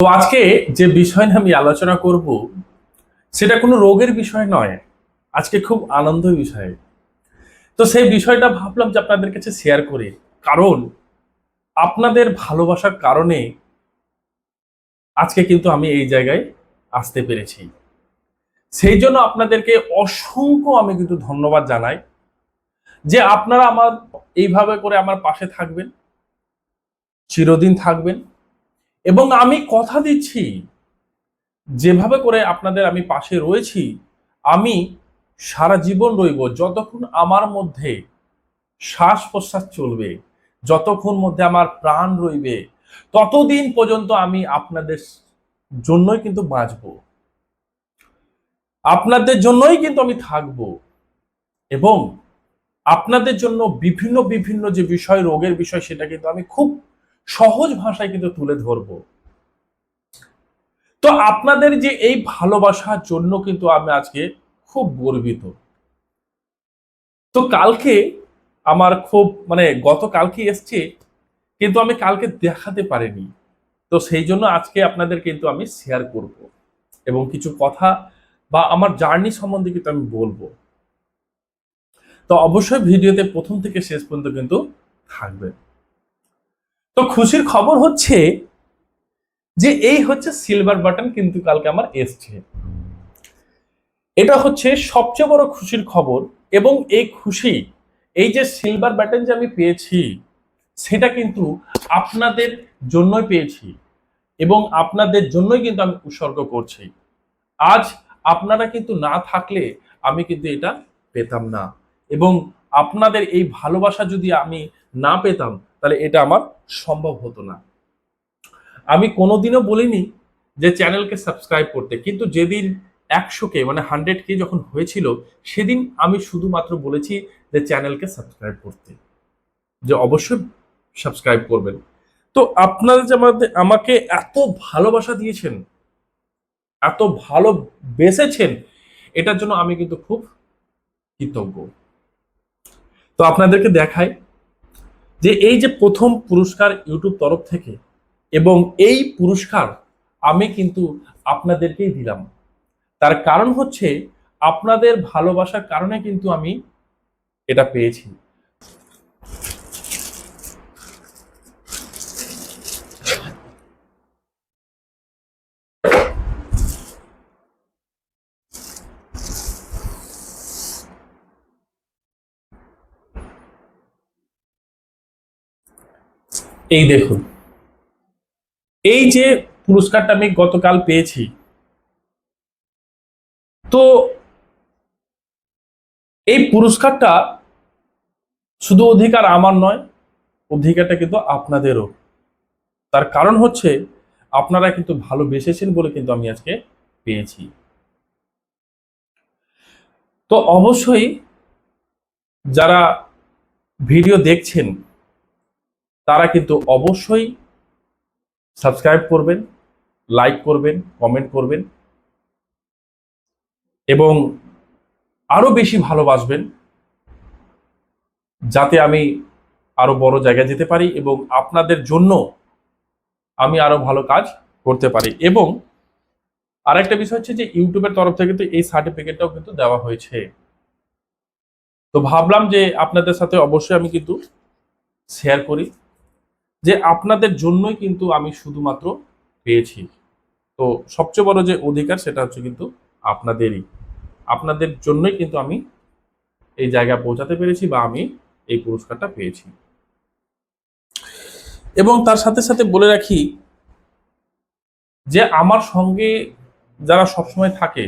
তো আজকে যে বিষয় নিয়ে আমি আলোচনা করব, সেটা কোনো রোগের বিষয় নয়। আজকে খুব আনন্দ বিষয়। তো সেই বিষয়টা ভাবলাম যে আপনাদের কাছে শেয়ার করি। কারণ আপনাদের ভালোবাসার কারণে আজকে কিন্তু আমি এই জায়গায় আসতে পেরেছি। সেই জন্য আপনাদেরকে অসংখ্য আমি কিন্তু ধন্যবাদ জানাই যে আপনারা আমার এইভাবে করে আমার পাশে থাকবেন, চিরদিন থাকবেন। এবং আমি কথা দিচ্ছি। যেভাবে করে আপনাদের আমি পাশে রয়েছি, আমি সারা জীবন রইব, যতক্ষণ আমার মধ্যে শ্বাস প্রশ্বাস চলবে, যতক্ষণ মধ্যে আমার প্রাণ রইবে, ততদিন পর্যন্ত আমি আপনাদের জন্যই কিন্তু বাঁচব। আপনাদের জন্যই কিন্তু আমি থাকব এবং আপনাদের জন্য বিভিন্ন বিভিন্ন যে বিষয়, রোগের বিষয়, সেটা কিন্তু আমি খুব সহজ ভাষায় কিন্তু তুলে ধরব। তো আপনাদের যে এই ভালোবাসার জন্য কিন্তু আমি আজকে খুব গর্বিত। তো কালকে আমার খুব মানে গতকালকে এসছে, কিন্তু আমি কালকে দেখাতে পারিনি। তো সেই জন্য আজকে আপনাদের কিন্তু আমি শেয়ার করব এবং কিছু কথা বা আমার জার্নি সম্বন্ধে কিন্তু আমি বলব। তো অবশ্যই ভিডিওতে প্রথম থেকে শেষ পর্যন্ত কিন্তু থাকবে তো খুশির খবর হচ্ছে যে এই হচ্ছে সিলভার বাটন কিন্তু কালকে আমার এসছে। এটা হচ্ছে সবচেয়ে বড় খুশির খবর এবং এই খুশি, এই যে সিলভার বাটন যে আমি পেয়েছি, সেটা কিন্তু আপনাদের জন্যই পেয়েছি এবং আপনাদের জন্যই কিন্তু আমি উৎসর্গ করছি। আজ আপনারা কিন্তু না থাকলে আমি কিন্তু এটা পেতাম না এবং আপনাদের এই ভালোবাসা যদি আমি না পেতাম তাহলে এটা আমার সম্ভব হতো না। আমি কোনোদিনও বলিনি যে চ্যানেলকে সাবস্ক্রাইব করতে, কিন্তু যেদিন একশো কে মানে হান্ড্রেড কে যখন হয়েছিল, সেদিন আমি শুধুমাত্র বলেছি যে চ্যানেলকে সাবস্ক্রাইব করতে, যে অবশ্যই সাবস্ক্রাইব করবেন। তো আপনারা যে আমাদের, আমাকে এত ভালোবাসা দিয়েছেন, এত ভালো বেসেছেন, এটার জন্য আমি কিন্তু খুব কৃতজ্ঞ। তো আপনাদেরকে দেখাই যে এই যে প্রথম পুরস্কার ইউটিউব তরফ থেকে এবং এই পুরস্কার আমি কিন্তু আপনাদেরকেই দিলাম। তার কারণ হচ্ছে আপনাদের ভালোবাসার কারণে কিন্তু আমি এটা পেয়েছি। এই দেখুন। এই যে পুরস্কারটা আমি গতকাল পেয়েছি। তো এই পুরস্কারটা শুধু অধিকার আমার নয়, অধিকারটা কিন্তু আপনাদেরও। তার কারণ হচ্ছে, আপনারা কিন্তু ভালোবেসেছেন বলে কিন্তু আমি আজকে পেয়েছি। তো অবশ্যই যারা ভিডিও দেখছেন তারা কিন্তু অবশ্যই সাবস্ক্রাইব করবেন, লাইক করবেন, কমেন্ট করবেন এবং আরও বেশি ভালোবাসবেন যাতে আমি আরও বড় জায়গায় যেতে পারি এবং আপনাদের জন্য আমি আরও ভালো কাজ করতে পারি। এবং আরেকটা বিষয় হচ্ছে যে ইউটিউবের তরফ থেকে তো এই সার্টিফিকেটটাও কিন্তু দেওয়া হয়েছে। তো ভাবলাম যে আপনাদের সাথে অবশ্যই আমি কিন্তু শেয়ার করি। যে আপনাদের জন্যই কিন্তু আমি শুধুমাত্র পেয়েছি। তো সবচেয়ে বড় যে অধিকার সেটা হচ্ছে কিন্তু আপনাদেরই। আপনাদের জন্যই কিন্তু আমি এই জায়গায় পৌঁছাতে পেরেছি বা আমি এই পুরস্কারটা পেয়েছি। এবং তার সাথে সাথে বলে রাখি যে আমার সঙ্গে যারা সবসময় থাকে,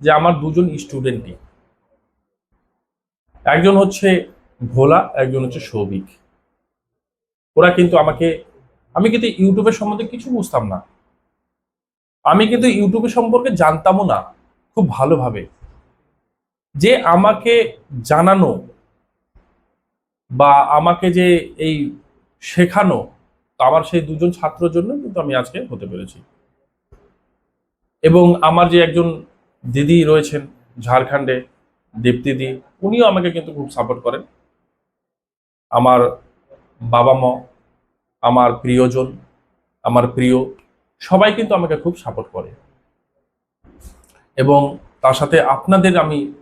যে আমার দুজন স্টুডেন্টই একজন হচ্ছে ভোলা, একজন হচ্ছে সৌভিক। ওরা কিন্তু আমাকে, আমি কিন্তু ইউটিউবের সম্বন্ধে কিছু বুঝতাম না। আমি কিন্তু ইউটিউবের সম্পর্কে জানতামও না, খুব ভালোভাবে। যে আমাকে জানানো বা আমাকে যে এই শেখানো আমার সেই দুজন ছাত্রর জন্য কিন্তু আমি আজকে হতে পেরেছি। এবং আমার যে একজন দিদি রয়েছেন ঝাড়খণ্ডে, দীপ্তিদি, উনিও আমাকে কিন্তু খুব সাপোর্ট করেন। আমার বাবা মা, আমার প্রিয়জন, আমার প্রিয়, সবাই কিন্তু আমাকে খুব সাপোর্ট করে। এবং তার সাথে আপনাদের আমি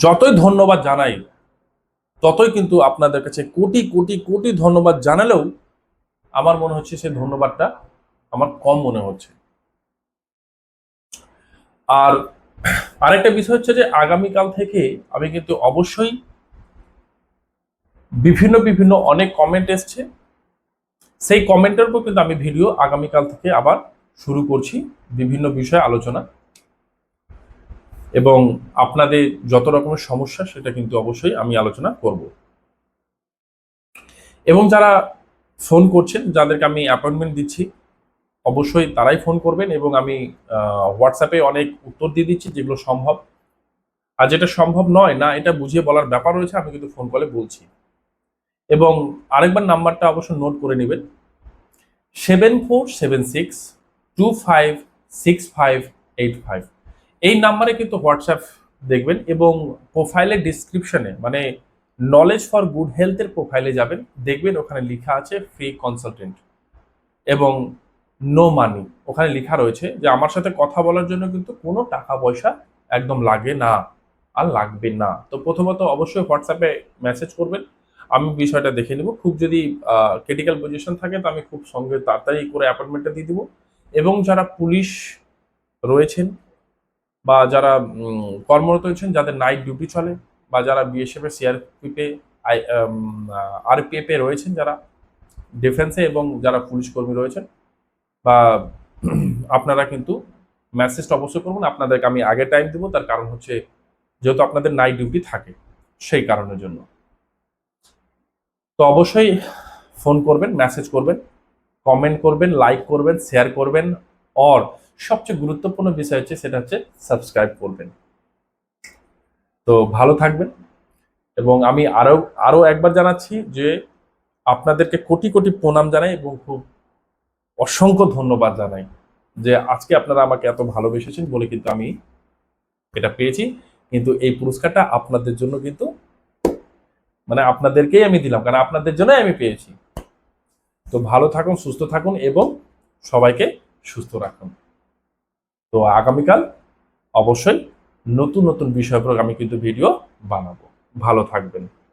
যতই ধন্যবাদ জানাই, ততই কিন্তু আপনাদের কাছে কোটি কোটি কোটি ধন্যবাদ জানালেও আমার মনে হচ্ছে সেই ধন্যবাদটা আমার কম মনে হচ্ছে। আর আরেকটা বিষয় হচ্ছে যে আগামীকাল থেকে আমি কিন্তু অবশ্যই বিভিন্ন বিভিন্ন অনেক কমেন্ট এসছে। সেই কমেন্টের উপর কিন্তু আমি ভিডিও আগামীকাল থেকে আবার শুরু করছি বিভিন্ন বিষয়ে আলোচনা। এবং আপনাদের যত রকমের সমস্যা সেটা কিন্তু অবশ্যই আমি আলোচনা করব। এবং যারা ফোন করছেন, যাদেরকে আমি অ্যাপয়েন্টমেন্ট দিচ্ছি, অবশ্যই তারাই ফোন করবেন এবং আমি হোয়াটসঅ্যাপে অনেক উত্তর দিয়ে দিচ্ছি যেগুলো সম্ভব। আর যেটা সম্ভব নয়, না, এটা বুঝিয়ে বলার ব্যাপার রয়েছে, আমি কিন্তু ফোন কলে বলছি। এবং আরেকবার নাম্বারটা অবশ্য নোট করে নেবেন। Seven four seven six two five six five eight five এই নাম্বারে কিন্তু হোয়াটসঅ্যাপ দেখবেন এবং প্রোফাইলের ডিসক্রিপশনে মানে নলেজ ফর গুড হেলথের প্রোফাইলে যাবেন। দেখবেন ওখানে লেখা আছে ফ্রি কনসালটেন্ট এবং নো মানি ওখানে লেখা রয়েছে যে আমার সাথে কথা বলার জন্য কিন্তু কোনো টাকা পয়সা একদম লাগে না আর লাগবে না। তো প্রথমত অবশ্যই হোয়াটসঅ্যাপে মেসেজ করবেন। আমি বিষয়টা দেখে নেব। খুব যদি ক্রিটিক্যাল পজিশন থাকে, তো আমি খুব সঙ্গে তাড়াতাড়ি করে অ্যাপয়েন্টমেন্টটা দিয়ে দিব। এবং যারা পুলিশ রয়েছেন বা যারা কর্মরত রয়েছেন, যাদের নাইট ডিউটি চলে বা যারা বিএসএফ সিআরপিএফে আরপিএফে রয়েছেন যারা ডিফেন্সে এবং যারা পুলিশ কর্মী রয়েছেন বা আপনারা কিন্তু মেসেজটা অবশ্যই করবেন। আপনাদেরকে আমি আগে টাইম দেবো, তার কারণ হচ্ছে যেহেতু আপনাদের নাইট ডিউটি থাকে সেই কারণের জন্য। তো অবশ্যই ফোন করবেন মেসেজ করবেন কমেন্ট করবেন লাইক করবেন শেয়ার করবেন অর সবচেয়ে গুরুত্বপূর্ণ বিষয় হচ্ছে সেটা হচ্ছে সাবস্ক্রাইব করবেন। তো ভালো থাকবেন, এবং আমি আরও আরও একবার জানাচ্ছি যে আপনাদেরকে কোটি কোটি প্রণাম জানাই এবং খুব অসংখ্য ধন্যবাদ জানাই যে আজকে আপনারা আমাকে এত ভালোবেসেছেন বলে কিন্তু আমি এটা পেয়েছি। কিন্তু এই পুরস্কারটা আপনাদের জন্য কিন্তু মানে আপনাদেরকেই আমি দিলাম, কারণ আপনাদের জন্য আমি পেয়েছি। তো ভালো থাকুন, সুস্থ থাকুন এবং সবাইকে সুস্থ রাখুন। তো আগামীকাল অবশ্যই নতুন নতুন বিষয় আমি কিন্তু ভিডিও বানাবো। ভালো থাকবেন।